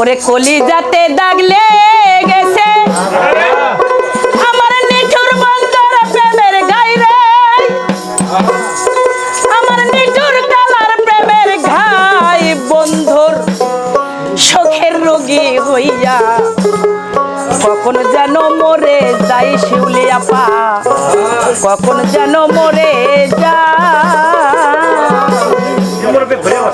ওরে কলি যাতে দাগ গেছে আমার নিঠুর বন্ধর প্রেমের গাইরে। আমার নিঠুর কালার প্রেমের ঘাই বন্ধুর শোকের রোগী হইয়া। কখন যেন মরে যাই শিউলিয়াপা কখন যেন মরে যা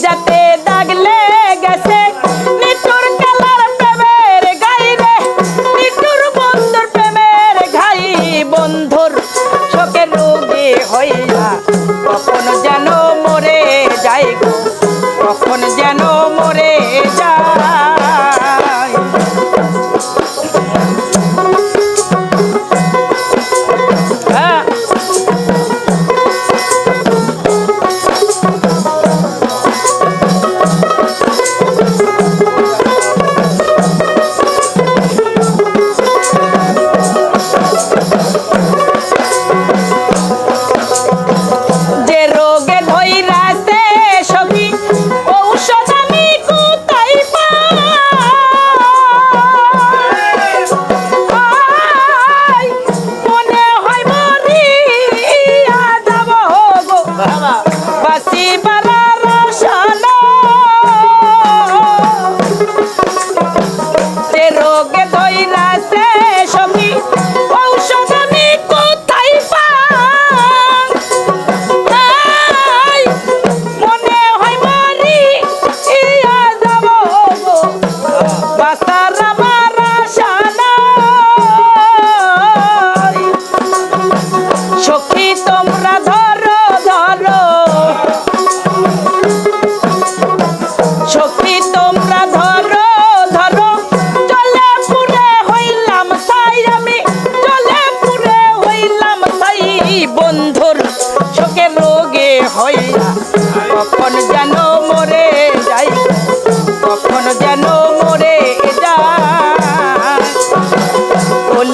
de apego.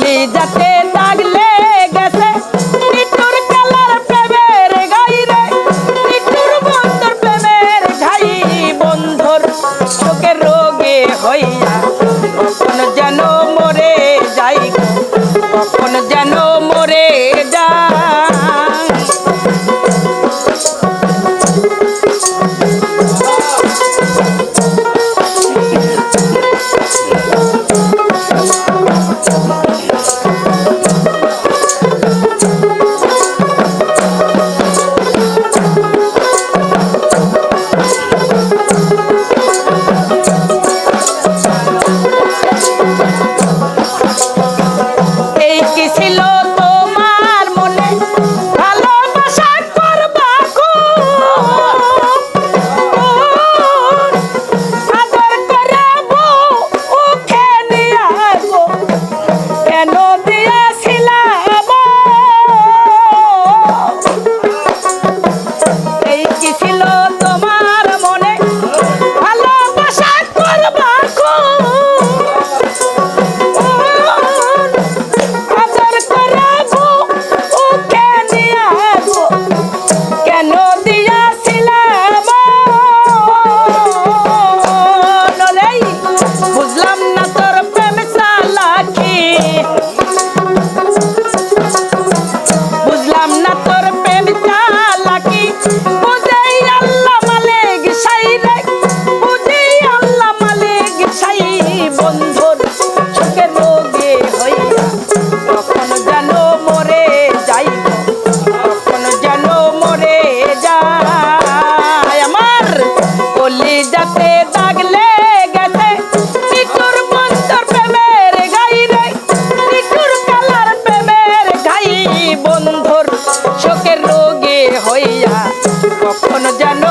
lida কখন যেন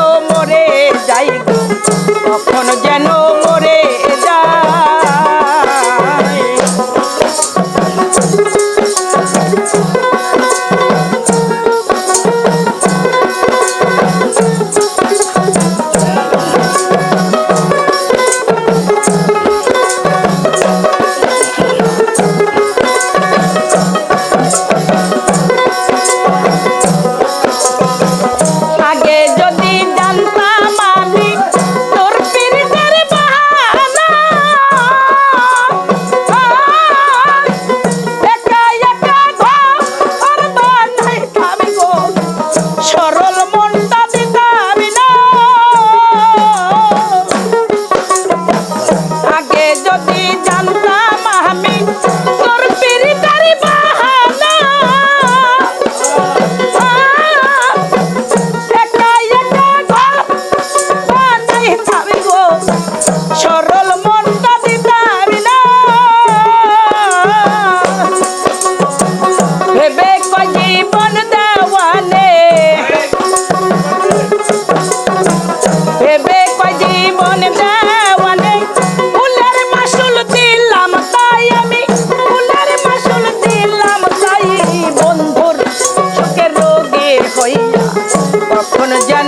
যদি জানতাম আমি, তোর পিড়িতারি বাহানা। হ্যাঁ, একটা একটা ঘর বানাইতাম গো সরল মনটা দিতাম না। ভেবে কয় জীবন দেওয়ানে ভেবে কয় জীবন দেওয়া Buenos ya